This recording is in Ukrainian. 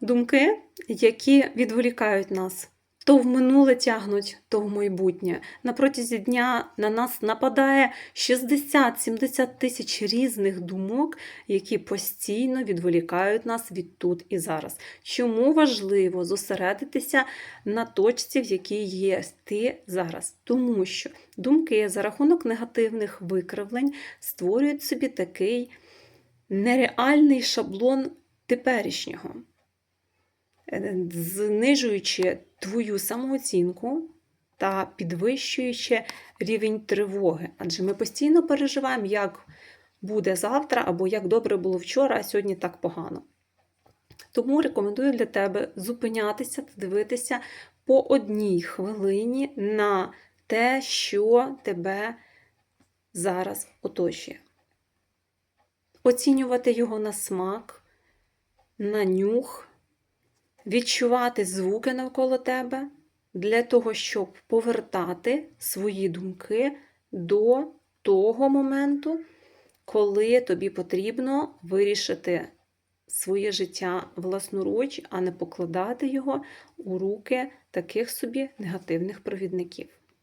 думки, які відволікають нас. То в минуле тягнуть, то в майбутнє. На протязі дня на нас нападає 60-70 тисяч різних думок, які постійно відволікають нас від тут і зараз. Чому важливо зосередитися на точці, в якій є ти зараз? Тому що думки за рахунок негативних викривлень створюють собі такий нереальний шаблон теперішнього, знижуючи твою самооцінку та підвищуючи рівень тривоги. Адже ми постійно переживаємо, як буде завтра, або як добре було вчора, а сьогодні так погано. Тому рекомендую для тебе зупинятися та дивитися по одній хвилині на те, що тебе зараз оточує. Оцінювати його на смак, на нюх, відчувати звуки навколо тебе для того, щоб повертати свої думки до того моменту, коли тобі потрібно вирішити своє життя власноруч, а не покладати його у руки таких собі негативних провідників.